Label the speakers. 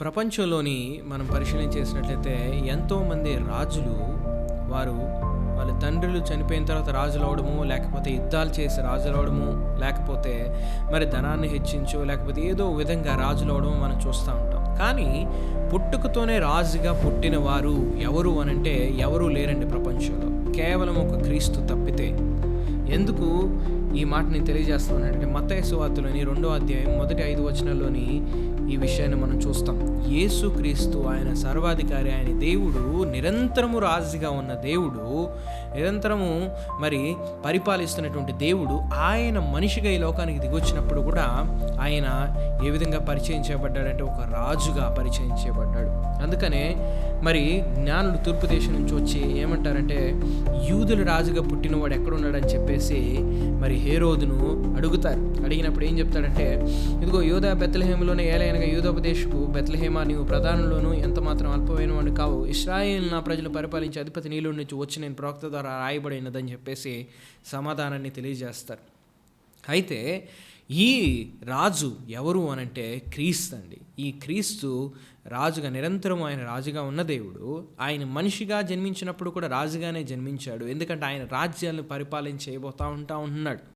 Speaker 1: ప్రపంచంలోని మనం పరిశీలన చేసినట్లయితే ఎంతోమంది రాజులు వారు వాళ్ళ తండ్రులు చనిపోయిన తర్వాత రాజులు అవడము లేకపోతే యుద్ధాలు చేసి రాజులు అవడము లేకపోతే మరి ధనాన్ని హెచ్చించు లేకపోతే ఏదో విధంగా రాజులు అవడము మనం చూస్తూ ఉంటాం. కానీ పుట్టుకతోనే రాజుగా పుట్టిన వారు ఎవరు అనంటే ఎవరూ లేరండి ప్రపంచంలో. కేవలం ఒక క్రీస్తు తప్పితే. ఎందుకు? ఈ మాట నేను తెలియజేస్తున్నానంటే మత్తయి వార్తలోని రెండో అధ్యాయం మొదటి ఐదు వచనాల్లోని ఈ విషయాన్ని మనం చూస్తాం. యేసు క్రీస్తు ఆయన సర్వాధికారి ఆయన దేవుడు నిరంతరము రాజుగా ఉన్న దేవుడు నిరంతరము మరి పరిపాలిస్తున్నటువంటి దేవుడు ఆయన మనిషిగా ఈ లోకానికి దిగొచ్చినప్పుడు కూడా ఆయన ఏ విధంగా పరిచయం చేయబడ్డాడంటే ఒక రాజుగా పరిచయం చేయబడ్డాడు. అందుకనే మరి జ్ఞానుడు తూర్పు దేశం నుంచి వచ్చి ఏమంటారంటే యూదుల రాజుగా పుట్టినవాడు ఎక్కడున్నాడని చెప్పేసి మరి హేరోదును అడుగుతారు. అడిగినప్పుడు ఏం చెప్తాడంటే ఇదిగో యోధా ఏలైన ఏలైనగా యూదోపదేశకు బెత్లహేమా నీవు ప్రధానంలోను ఎంత మాత్రం అల్పమైన వాడు కావు. ఇస్రాయేల్ నా ప్రజలు పరిపాలించే అధిపతి నీళ్ళు నుంచి వచ్చి నేను ప్రవక్త ద్వారా రాయబడినదని చెప్పేసి సమాధానాన్ని తెలియజేస్తారు. అయితే ఈ రాజు ఎవరు అనంటే క్రీస్తు అండి. ఈ క్రీస్తు రాజుగా నిరంతరం ఆయన రాజుగా ఉన్న దేవుడు. ఆయన మనిషిగా జన్మించినప్పుడు కూడా రాజుగానే జన్మించాడు. ఎందుకంటే ఆయన రాజ్యాలను పరిపాలన చేయబోతా ఉంటా ఉంటున్నాడు.